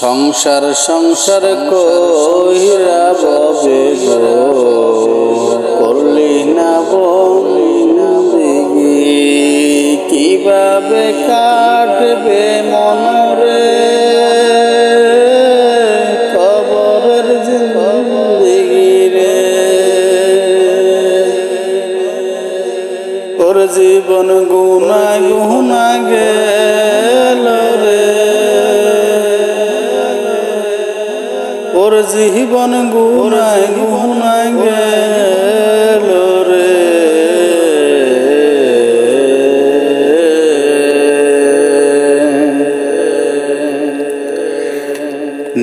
সংসার সংসার কহিরা ববে গো। করলি না বন্দিগি কীভাবে কাটবে মনরে কবরের জিন্দিগি রে। ওর জীবন গুনা গুনা গেল জীবন গুনা গুনা গেল রে।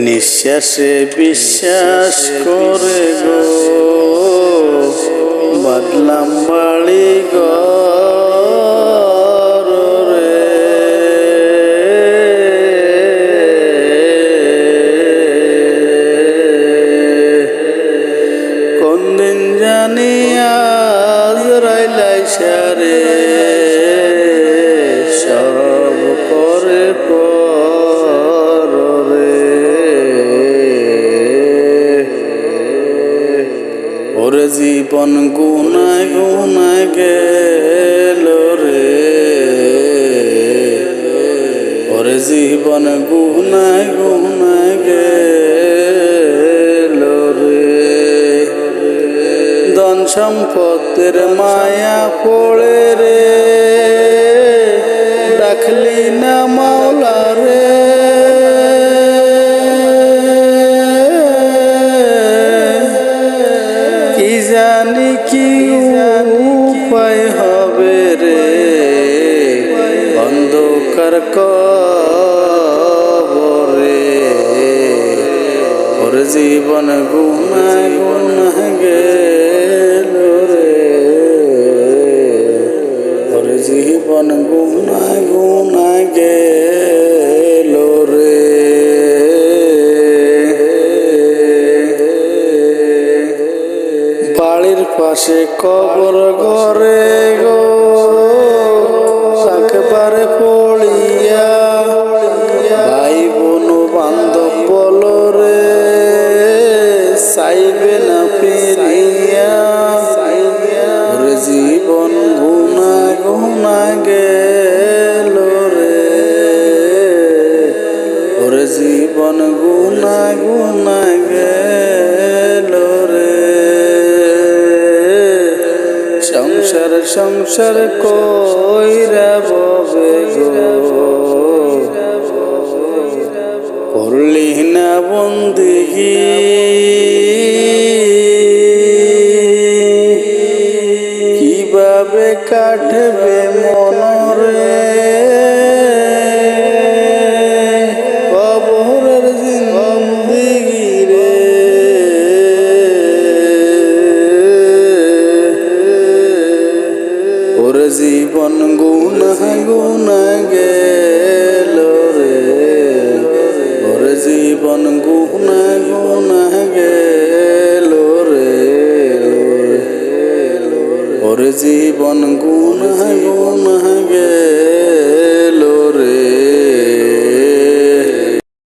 নিঃশ্বাসে বিশ্বাস করে গো বাদলাম বাড়ি ঘর। জানি আজ রাইলাই সব করে পর ওরে জীবন গুনায় গুনায় গেল রে। ওরে জীবন গুনায় গুনায় গেল ধন সম্পত্তির মায়া পড়ে রে। ডাকলি না মাওলা রে। কি জানি কি উপায় হবে রে। অন্ধকার ওর জীবন গুনা গুনা গেল জীবন গুনা গুনা গেল রে। পাশে কবর ঘরে গো পারে পড়িয়া জীবন গুনা গুনা গেল রে। সংসার সংসার কইরা ববে গো। করলি না বন্দিগি। ওর জীবন গুণ গুনা গেল রে। ওর জীবন গুনা গুনা গেল রে। ওর জীবন গুনা গুনা গেল